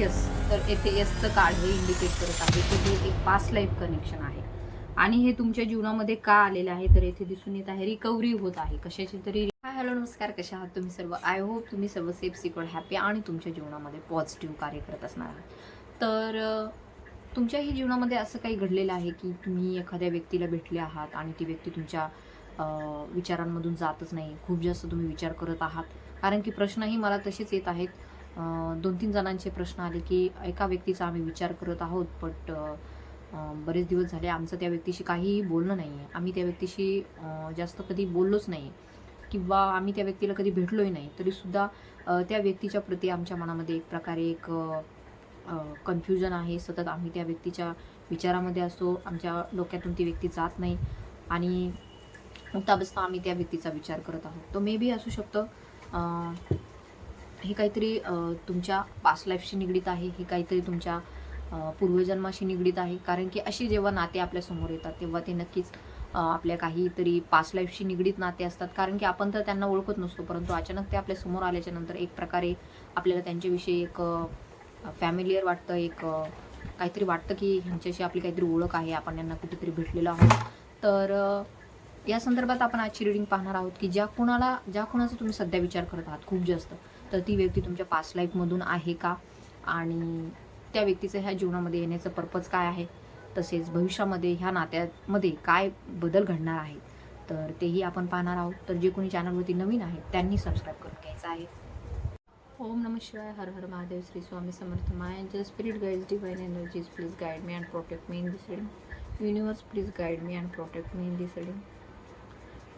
Yes तर येथे यसचं card हे इंडिकेट करत आहे की हे एक पास्ट लाईफ कनेक्शन आहे. आणि हे तुमच्या जीवनामध्ये का आलेलं आहे? तर येथे दिसून येत आहे रिकव्हरी होत आहे. कशाची तरी हाय हॅलो नमस्कार. कशा आहात तुम्ही सर्व? आय होप तुम्ही सर्व सेफ सिक्युअर हॅपी आणि तुमच्या जीवनामध्ये पॉझिटिव्ह कार्य करत असणार आहात. तर तुमच्याही जीवनामध्ये असं काही घडलेलं आहे की तुम्ही एखाद्या व्यक्तीला भेटले आहात आणि ती व्यक्ती तुमच्या विचारांमधून जातच नाही? खूप जास्त तुम्ही विचार करत आहात. कारण की प्रश्नही मला तसेच येत आहेत. दोन तीन जणांचे प्रश्न आले की एका व्यक्तीचा आम्ही विचार करत आहोत बट बरेच दिवस झाले आमचं त्या व्यक्तीशी काहीही बोलणं नाही आहे आम्ही त्या व्यक्तीशी जास्त कधी बोललोच नाही किंवा आम्ही त्या व्यक्तीला कधी भेटलोही नाही. तरीसुद्धा त्या व्यक्तीच्या प्रती आमच्या मनामध्ये एक प्रकारे एक कन्फ्युजन आहे. सतत आम्ही त्या व्यक्तीच्या विचारामध्ये असतो. आमच्या डोक्यातून ती व्यक्ती जात नाही. आणि उठता बसता आम्ही त्या व्यक्तीचा विचार करत आहोत. तो मे बी असू शकतं. हे काहीतरी तुमच्या पास्ट लाईफशी निगडीत आहे हे काहीतरी तुमच्या पूर्वजन्माशी निगडीत आहे. कारण की अशी जेव्हा नाते आपल्यासमोर येतात तेव्हा ते नक्कीच आपल्या काहीतरी पास्ट लाईफशी निगडीत नाते असतात. कारण की आपण तर त्यांना ओळखत नसतो परंतु अचानक ते आपल्यासमोर आल्याच्यानंतर एक प्रकारे आपल्याला त्यांच्याविषयी एक फॅमिलियर वाटतं एक काहीतरी वाटतं की ह्यांच्याशी आपली काहीतरी ओळख आहे आपण यांना कुठेतरी भेटलेलो आहोत. तर या संदर्भात आपण आजची रिडिंग पाहणार आहोत की ज्या कोणाला ज्या कोणाचा तुम्ही सध्या विचार करत आहात खूप जास्त. तर ती व्यक्ती तुमच्या पास्ट लाईफमधून आहे का? आणि त्या व्यक्तीचं ह्या जीवनामध्ये येण्याचं पर्पज काय आहे? तसेच भविष्यामध्ये ह्या नात्यामध्ये काय बदल घडणार आहे? तर तेही आपण पाहणार आहोत. तर जे कोणी चॅनलवरती नवीन आहेत त्यांनी सबस्क्राईब करून घ्यायचं आहे. ओम नम शिवाय हर हर Mahadev Shri Swami Samarth my angel spirit guides divine energies please guide me and protect me in this reading universe please guide me and protect me in this reading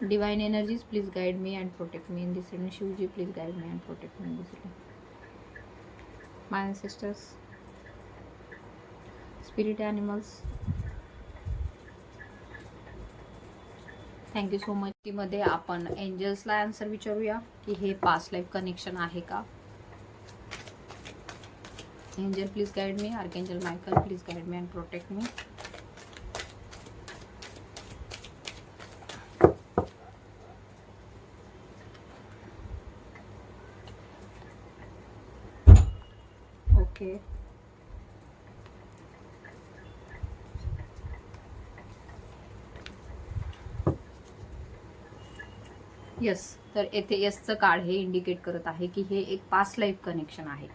divine energies please guide me and protect me in this reading Shivji please guide me and protect me in this reading my sisters spirit animals thank you so much मध्ये आपण एंजल्सला answer विचारूया की हे past life connection आहे का? Angel please guide me archangel Michael please guide me and protect me okay. Yes तर येथे यसचं card हे इंडिकेट करत आहे की हे एक पास्ट लाईफ कनेक्शन आहे.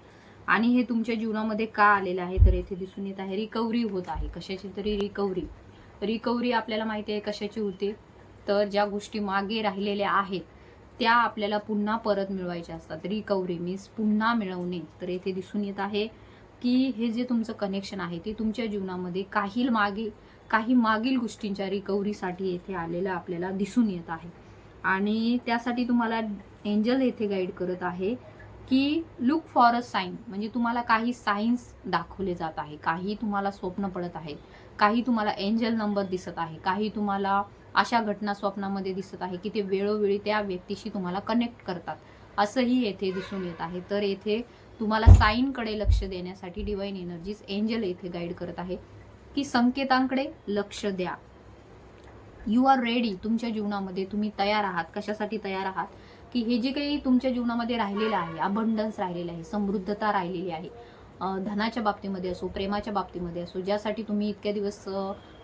आणि हे तुमच्या जीवनामध्ये का आलेलं आहे? तर येथे दिसून येत आहे रिकव्हरी होत आहे. कशाची तरी रिकव्हरी रिकव्हरी आपल्याला माहिती आहे कशाची होते? तर ज्या गोष्टी मागे राहिलेल्या आहेत त्या आपल्याला पुन्हा परत मिळवायच्या असतात. रिकव्हरी मीन्स पुन्हा मिळवणे. तर येथे दिसून येत आहे की हे जे तुमचं कनेक्शन आहे ते तुमच्या जीवनामध्ये काही मागे काही मागील गोष्टींच्या रिकव्हरीसाठी येथे आलेलं आपल्याला दिसून येत आहे. आणि त्यासाठी तुम्हाला एंजल येथे गाईड करत आहे. की लुक फॉर अ साईन म्हणजे तुम्हाला काही साईन्स दाखवले जात आहे. काही तुम्हाला स्वप्न पडत आहे. काही तुम्हाला एंजल नंबर दिसत आहे. काही तुम्हाला अशा घटना स्वप्नामध्ये दिसत आहे की ते वेळोवेळी त्या व्यक्तीशी तुम्हाला कनेक्ट करतात. असंही येथे दिसून येत आहे. तर येथे तुम्हाला साईनकडे लक्ष देण्यासाठी डिवाईन एनर्जीज एंजल येथे गाईड करत आहे की संकेतांकडे लक्ष द्या. यू आर रेडी तुमच्या जीवनामध्ये तुम्ही तयार आहात. कशासाठी तयार आहात? की हे जे काही तुमच्या जीवनामध्ये राहिलेलं आहे अबंडन्स राहिलेलं आहे समृद्धता राहिलेली आहे धनाच्या बाबतीमध्ये असो प्रेमाच्या बाबतीमध्ये असो ज्यासाठी तुम्ही इतक्या दिवस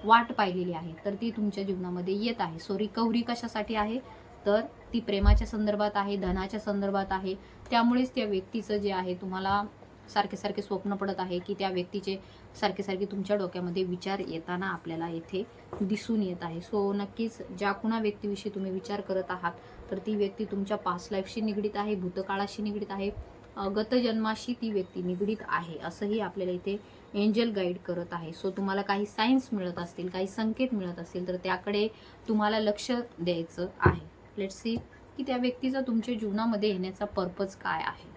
वाट पाहिलेली आहे तर ती तुमच्या जीवनामध्ये येत आहे. सो रिकव्हरी कशासाठी आहे? तर ती प्रेमाच्या संदर्भात आहे धनाच्या संदर्भात आहे. त्यामुळेच त्या व्यक्तीचं जे आहे तुम्हाला सारखे सारखे स्वप्न पडत आहे की त्या व्यक्तीचे सारखे सारखे तुमच्या डोक्यामध्ये विचार येताना आपल्याला येथे दिसून येत आहे. सो नक्कीच ज्या कुणा व्यक्तीविषयी तुम्ही विचार करत आहात तर ती व्यक्ती तुमच्या पास्ट लाईफशी निगडीत आहे भूतकाळाशी निगडीत आहे गतजन्माशी ती व्यक्ती निगडीत आहे असंही आपल्याला इथे एंजल गाईड करत आहे. सो तुम्हाला काही सायन्स मिळत असतील काही संकेत मिळत असतील तर त्याकडे तुम्हाला लक्ष द्यायचं आहे. लेट सी की त्या व्यक्तीचा तुमच्या जीवनामध्ये येण्याचा पर्पज काय आहे.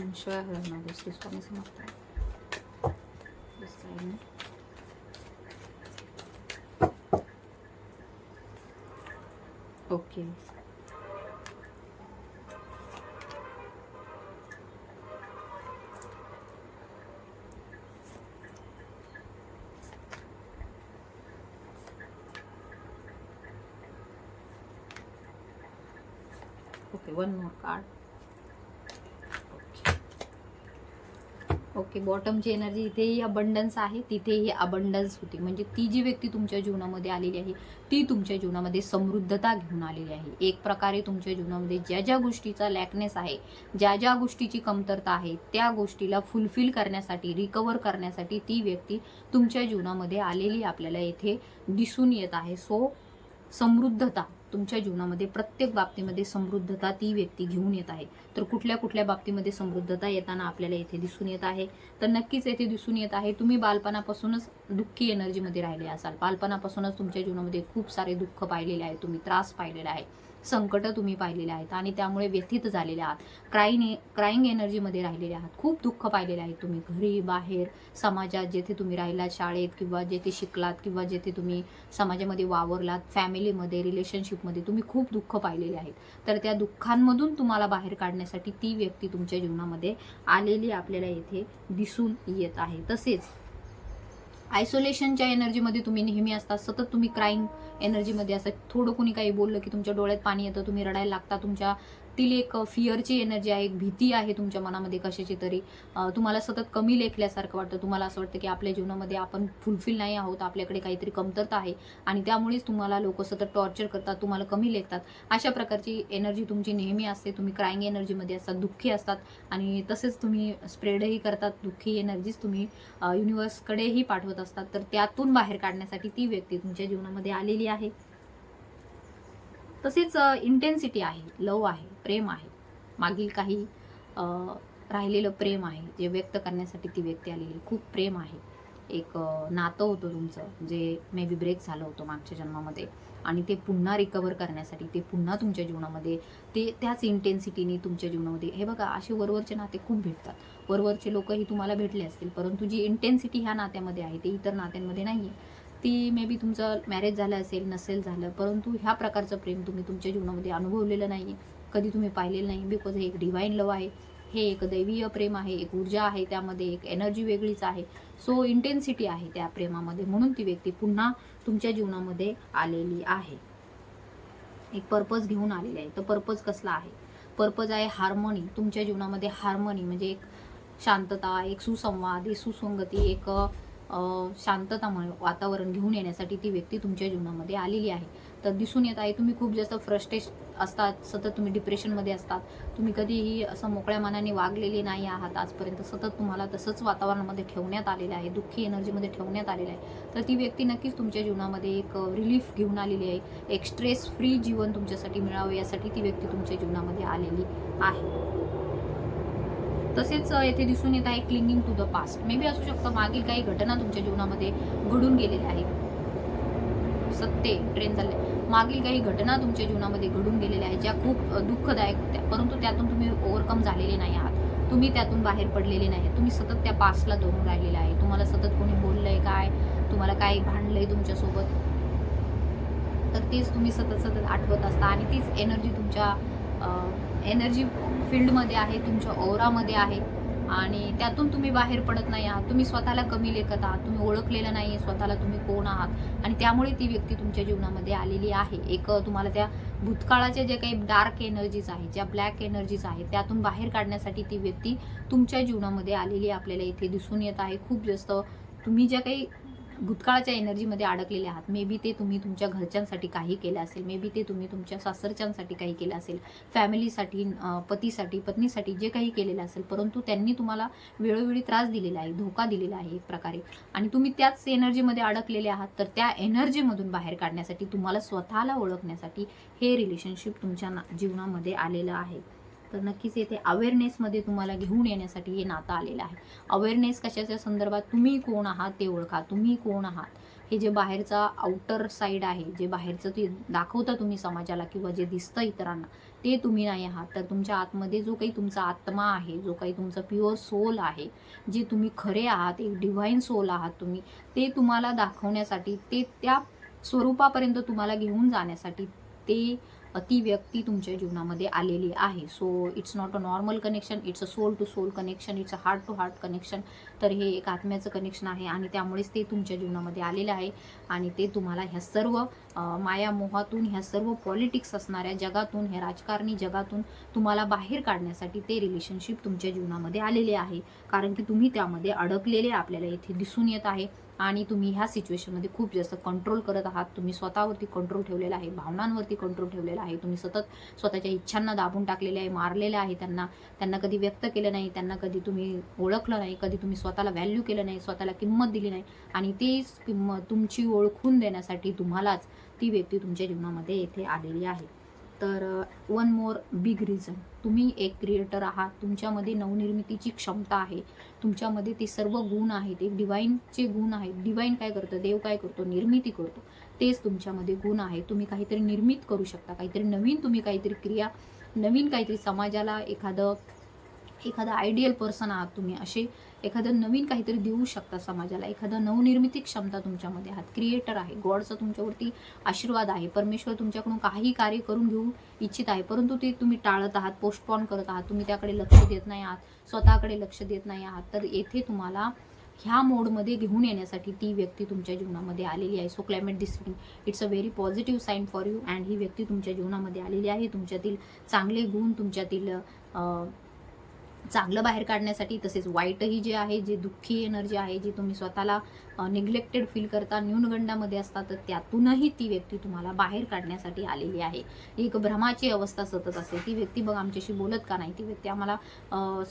and sure I don't this one is not right this okay. Okay one more card. Okay बॉटमची energy इथेही अबंडन्स आहे तिथेही अबंडन्स होती. म्हणजे ती जी व्यक्ती तुमच्या जीवनामध्ये आलेली आहे ती तुमच्या जीवनामध्ये समृद्धता घेऊन आलेली आहे. एक प्रकारे तुमच्या जीवनामध्ये ज्या ज्या गोष्टीचा लॅकनेस आहे ज्या ज्या गोष्टीची कमतरता आहे त्या गोष्टीला फुलफिल करण्यासाठी रिकवर करण्यासाठी ती व्यक्ती तुमच्या जीवनामध्ये आलेली आपल्याला येथे दिसून येत आहे. सो समृद्धता. तुमच्या जीवनामध्ये प्रत्येक बाबतीमध्ये समृद्धता ती व्यक्ती घेऊन येत आहे. तर कुठल्या कुठल्या बाबतीमध्ये समृद्धता येताना आपल्याला येथे दिसून येत आहे? तर नक्कीच येथे दिसून येत आहे तुम्ही बालपणापासूनच दुःखी एनर्जीमध्ये राहिले असाल. बालपणापासूनच तुमच्या जीवनामध्ये खूप सारे दुःख पाहिलेले आहे तुम्ही त्रास पाहिलेला आहे. संकटं तुम्ही पाहिलेले आहेत आणि त्यामुळे व्यथित झालेले आहात. क्राईंग क्राईंग एनर्जीमध्ये राहिलेले आहात. खूप दुःख पाहिलेले आहेत तुम्ही. घरी बाहेर समाजात जेथे तुम्ही राहिलात शाळेत किंवा जेथे शिकलात किंवा जेथे तुम्ही समाजामध्ये वावरलात फॅमिलीमध्ये रिलेशनशिपमध्ये तुम्ही खूप दुःख पाहिलेले आहेत. तर त्या दुःखांमधून तुम्हाला बाहेर काढण्यासाठी ती व्यक्ती तुमच्या जीवनामध्ये आलेली आपल्याला येथे दिसून येत आहे. तसेच आयसोलेशनच्या एनर्जीमध्ये तुम्ही नेहमी असता सतत तुम्ही क्राईम एनर्जीमध्ये असता. थोडं कुणी काही बोललं की तुमच्या डोळ्यात पाणी येतं तुम्ही रडायला लागता तुमच्या तील एक फिअरची एनर्जी आहे एक भीती आहे तुमच्या मनामध्ये कशाची तरी. तुम्हाला सतत कमी लेखल्यासारखं वाटतं. तुम्हाला असं वाटतं की आपल्या जीवनामध्ये आपण फुलफिल नाही आहोत आपल्याकडे काहीतरी कमतरता आहे आणि त्यामुळेच तुम्हाला लोक सतत टॉर्चर करतात तुम्हाला कमी लेखतात. अशा प्रकारची एनर्जी तुमची नेहमी असते. तुम्ही क्राईंग एनर्जीमध्ये असतात दुःखी असतात आणि तसेच तुम्ही स्प्रेडही करतात. दुःखी एनर्जीज तुम्ही युनिवर्सकडेही पाठवत असतात. तर त्यातून बाहेर काढण्यासाठी ती व्यक्ती तुमच्या जीवनामध्ये आलेली आहे. तसेच इंटेन्सिटी आहे लव आहे प्रेम आहे. मागील काही राहिलेलं प्रेम आहे जे व्यक्त करण्यासाठी ती व्यक्ती आलेली खूप प्रेम आहे. एक नातं होतं तुमचं जे मे बी ब्रेक झालं होतं मागच्या जन्मामध्ये. आणि ते पुन्हा रिकवर करण्यासाठी ते पुन्हा तुमच्या जीवनामध्ये ते त्याच इंटेन्सिटीने तुमच्या जीवनामध्ये हे बघा असे वरवरचे नाते खूप भेटतात. वरवरचे लोकही तुम्हाला भेटले असतील परंतु जी इंटेन्सिटी ह्या नात्यामध्ये आहे ते इतर नात्यांमध्ये नाही आहे ती मे बी तुमचं मॅरेज झालं असेल नसेल झालं परंतु ह्या प्रकारचं प्रेम तुम्ही तुमच्या जीवनामध्ये अनुभवलेलं नाही आहे कधी तुम्ही पाहिलेलं नाही बिकॉज हे एक डिवाईन लव आहे. हे एक दैवीय प्रेम आहे एक ऊर्जा आहे त्यामध्ये एक एनर्जी वेगळीच आहे. सो इंटेन्सिटी आहे त्या प्रेमामध्ये. म्हणून ती व्यक्ती पुन्हा तुमच्या जीवनामध्ये आलेली आहे. एक पर्पज घेऊन आलेली आहे. तर पर्पज कसला आहे? पर्पज आहे हार्मोनी तुमच्या जीवनामध्ये हार्मोनी म्हणजे एक शांतता एक सुसंवाद एक सुसंगती एक शांततामय वातावरण घेऊन येण्यासाठी ती व्यक्ती तुमच्या जीवनामध्ये आलेली आहे. तर दिसून येत आहे तुम्ही खूप जास्त फ्रस्ट्रेश असतात सतत तुम्ही डिप्रेशनमध्ये असतात. तुम्ही कधीही असं मोकळ्या मनाने वागलेले नाही आहात आजपर्यंत. सतत तुम्हाला तसंच वातावरणामध्ये ठेवण्यात आलेलं आहे दुःखी एनर्जीमध्ये ठेवण्यात आलेलं आहे. तर ती व्यक्ती नक्कीच तुमच्या जीवनामध्ये एक रिलीफ घेऊन आलेली आहे. एक स्ट्रेस फ्री जीवन तुमच्यासाठी मिळावं यासाठी ती व्यक्ती तुमच्या जीवनामध्ये आलेली आहे. तसेच येथे दिसून येत आहे clinging to the past maybe असू शकतं मागील काही घटना तुमच्या जीवनामध्ये घडून गेलेल्या आहेत. सत्ते ट्रेन चालले मागील काही घटना तुमच्या जीवनामध्ये घडून गेलेल्या आहेत ज्या खूप दुःखदायक होत्या. परंतु त्यातून तुम्ही ओव्हरकम झालेले नाही आहात. तुम्ही त्यातून बाहेर पडलेले नाही. तुम्ही सतत त्या पासला धरून राहिलेला आहे. तुम्हाला सतत कोणी बोललंय काय? तुम्हाला काय भांडलंय तुमच्यासोबत? तर तेच तुम्ही सतत सतत आठवत असता आणि तीच एनर्जी तुमच्या एनर्जी फील्डमध्ये आहे तुमच्या ओरामध्ये आहे. आणि त्यातून तुम्ही बाहेर पडत नाही आहात. तुम्ही स्वतःला कमी लेखत आहात. तुम्ही ओळखलेलं नाही आहे. स्वतःला तुम्ही कोण आहात? आणि त्यामुळे ती व्यक्ती तुमच्या जीवनामध्ये आलेली आहे. एक तुम्हाला त्या भूतकाळाच्या जे काही डार्क एनर्जीज आहेत ज्या ब्लॅक एनर्जीज आहेत त्यातून बाहेर काढण्यासाठी ती व्यक्ती तुमच्या जीवनामध्ये आलेली आपल्याला इथे दिसून येत आहे. खूप जास्त तुम्ही ज्या काही भूतकाळाच्या एनर्जीमध्ये अडकलेले आहात. मे बी ते तुम्ही तुमच्या घरच्यांसाठी काही केलं असेल. मे बी ते तुम्ही तुमच्या सासरच्यांसाठी काही केलं असेल. फॅमिलीसाठी पतीसाठी पत्नीसाठी जे काही केलेलं असेल. परंतु त्यांनी तुम्हाला वेळोवेळी त्रास दिलेला आहे धोका दिलेला आहे एक प्रकारे. आणि तुम्ही त्याच एनर्जीमध्ये अडकलेले आहात तर त्या एनर्जीमधून बाहेर काढण्यासाठी तुम्हाला स्वतःला ओळखण्यासाठी हे रिलेशनशिप तुमच्या ना- जीवनामध्ये आलेलं आहे. तर नक्कीच येथे अवेअरनेसमध्ये तुम्हाला घेऊन येण्यासाठी हे नातं आलेलं आहे. अवेअरनेस कशाच्या संदर्भात तुम्ही कोण आहात ते ओळखा. तुम्ही कोण आहात? हे जे बाहेरचा आउटर साईड आहे जे बाहेरचं ते दाखवता तुम्ही समाजाला किंवा जे दिसतं इतरांना ते तुम्ही नाही आहात. तर तुमच्या आतमध्ये जो काही तुमचा आत्मा आहे जो काही तुमचा प्युअर सोल आहे जे तुम्ही खरे आहात एक डिव्हाइन सोल आहात तुम्ही ते तुम्हाला दाखवण्यासाठी ते त्या स्वरूपापर्यंत तुम्हाला घेऊन जाण्यासाठी ते ती व्यक्ती तुमच्या जीवनामध्ये आलेली आहे. So it's not a normal connection it's a soul to soul connection it's a heart to heart connection तर हे एक आत्म्याचं कनेक्शन आहे आणि त्यामुळेच ते तुमच्या जीवनामध्ये आलेलं आहे. आणि ते तुम्हाला ह्या सर्व मायामोहातून ह्या सर्व पॉलिटिक्स असणाऱ्या जगातून ह्या राजकारणी जगातून तुम्हाला बाहेर काढण्यासाठी ते रिलेशनशिप तुमच्या जीवनामध्ये आलेले आहे. कारण की तुम्ही त्यामध्ये अडकलेले आपल्याला इथे दिसून येत आहे. आणि तुम्ही ह्या सिच्युएशनमध्ये खूप जास्त कंट्रोल करत आहात. तुम्ही स्वतःवरती कंट्रोल ठेवलेला आहे भावनांवरती कंट्रोल ठेवलेला आहे. तुम्ही सतत स्वतःच्या इच्छांना दाबून टाकलेले आहे मारलेले आहे त्यांना. त्यांना कधी व्यक्त केलं नाही त्यांना कधी तुम्ही ओळखलं नाही कधी तुम्ही स्वतःला व्हॅल्यू केलं नाही स्वतःला किंमत दिली नाही. आणि तीच किंमत तुमची ओळखून देण्यासाठी तुम्हालाच ती व्यक्ती तुमच्या जीवनामध्ये येथे आलेली आहे. तर वन मोर बिग रिझन तुम्ही एक क्रिएटर आहात तुमच्यामध्ये नवनिर्मितीची क्षमता आहे तुमच्यामध्ये ते सर्व गुण आहेत एक डिवाईनचे गुण आहेत. डिवाईन काय करतं? देव काय करतो? निर्मिती करतो. तेच तुमच्यामध्ये गुण आहे. तुम्ही काहीतरी निर्मित करू शकता. काहीतरी नवीन तुम्ही काहीतरी क्रिया नवीन काहीतरी समाजाला एखादं एखादं आयडियल पर्सन आहात तुम्ही. असे एखादं नवीन काहीतरी देऊ शकता समाजाला. एखादं नवनिर्मिती क्षमता तुमच्यामध्ये आहात. क्रिएटर आहे. गॉडचा तुमच्यावरती आशीर्वाद आहे. परमेश्वर तुमच्याकडून काही कार्य करून घेऊ इच्छित आहे. परंतु ते तुम्ही टाळत आहात पोस्टपॉन करत आहात. तुम्ही त्याकडे लक्ष देत नाही आहात स्वतःकडे लक्ष देत नाही आहात. तर येथे तुम्हाला ह्या मोडमध्ये घेऊन येण्यासाठी ती व्यक्ती तुमच्या जीवनामध्ये आलेली आहे. So climate discipline it's a very positive sign for you and ही व्यक्ती तुमच्या जीवनामध्ये आलेली आहे. तुमच्यातील चांगले गुण तुमच्यातील चांगलं बाहेर काढण्यासाठी तसेच वाईटही जे आहे जे दुःखी एनर्जी आहे जी तुम्ही स्वतःला निग्लेक्टेड फील करता न्यूनगंडामध्ये असता तर त्यातूनही ती व्यक्ती तुम्हाला बाहेर काढण्यासाठी आलेली आहे. एक भ्रमाची अवस्था सतत असते. ती व्यक्ती बघ आमच्याशी बोलत का नाही? ती व्यक्ती आम्हाला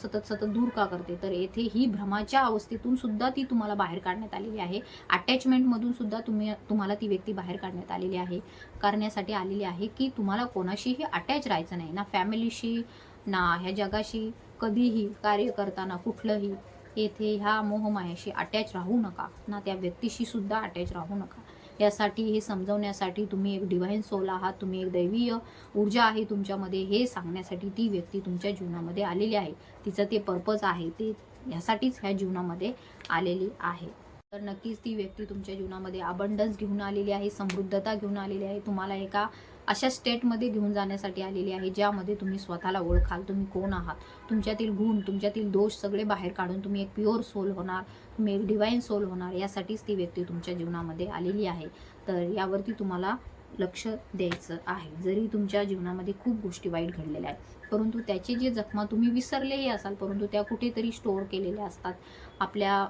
सतत सतत दूर का करते? तर येथे ही भ्रमाच्या अवस्थेतून सुद्धा ती तुम्हाला बाहेर काढण्यात आलेली आहे. अटॅचमेंटमधून सुद्धा तुम्ही तुम्हाला ती व्यक्ती बाहेर काढण्यात आलेली आहे करण्यासाठी आलेली आहे की तुम्हाला कोणाशीही अटॅच राहायचं नाही. ना फॅमिलीशी ना ह्या जगाशी. कधीही कार्य करताना कुठलंही येथे ह्या मोहमायाशी अटॅच राहू नका. ना त्या व्यक्तीशी सुद्धा अटॅच राहू नका. यासाठी हे समजवण्यासाठी तुम्ही एक डिव्हाइन सोल आहात. तुम्ही एक दैवीय ऊर्जा आहे तुमच्यामध्ये. हे सांगण्यासाठी ती व्यक्ती तुमच्या जीवनामध्ये आलेली आहे. तिचं ते पर्पज आहे. ते ह्यासाठीच ह्या जीवनामध्ये आलेली आहे. तर नक्कीच ती व्यक्ती तुमच्या जीवनामध्ये अबंडन्स घेऊन आलेली आहे समृद्धता घेऊन आलेली आहे. तुम्हाला एका अशा स्टेटमध्ये घेऊन जाण्यासाठी आलेली आहे ज्यामध्ये तुम्ही स्वतःला ओळखाल तुम्ही कोण आहात तुमच्यातील गुण तुमच्यातील दोष सगळे बाहेर काढून तुम्ही एक प्युअर सोल होणार तुम्ही एक डिवाईन सोल होणार यासाठीच ती व्यक्ती तुमच्या जीवनामध्ये आलेली आहे. तर यावरती तुम्हाला लक्ष द्यायचं आहे. जरी तुमच्या जीवनामध्ये खूप गोष्टी वाईट घडलेल्या आहेत परंतु त्याचे जे जखमा तुम्ही विसरलेही असाल परंतु त्या कुठेतरी स्टोअर केलेल्या असतात आपल्या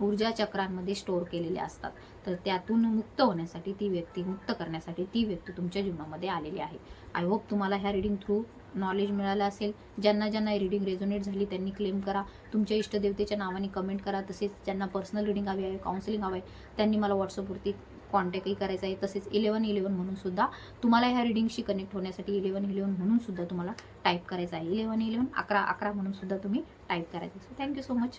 ऊर्जा चक्रांमध्ये स्टोअर केलेल्या असतात. तर त्यातून मुक्त होण्यासाठी ती व्यक्ती मुक्त करण्यासाठी ती व्यक्ती तुमच्या जीवनामध्ये आलेली आहे. आय होप तुम्हाला ह्या रिडिंग थ्रू नॉलेज मिळालं असेल. ज्यांना ज्यांना रिडिंग रेझोनेट झाली त्यांनी क्लेम करा. तुमच्या इष्टदेवतेच्या नावाने कमेंट करा. तसेच ज्यांना पर्सनल रिडिंग हवी आहे काउन्सिलिंग हवं आहे त्यांनी मला व्हॉट्सअपवरती कॉन्टॅक्टही करायचा आहे. तसेच इलेवन इलेवन म्हणून सुद्धा तुम्हाला ह्या रिडिंगशी कनेक्ट होण्यासाठी इलेवन इलेवन म्हणून सुद्धा तुम्हाला टाईप करायचं आहे. इलेवन इलेवन अकरा अकरा म्हणून सुद्धा तुम्ही टाईप करायचं सो थँक्यू सो मच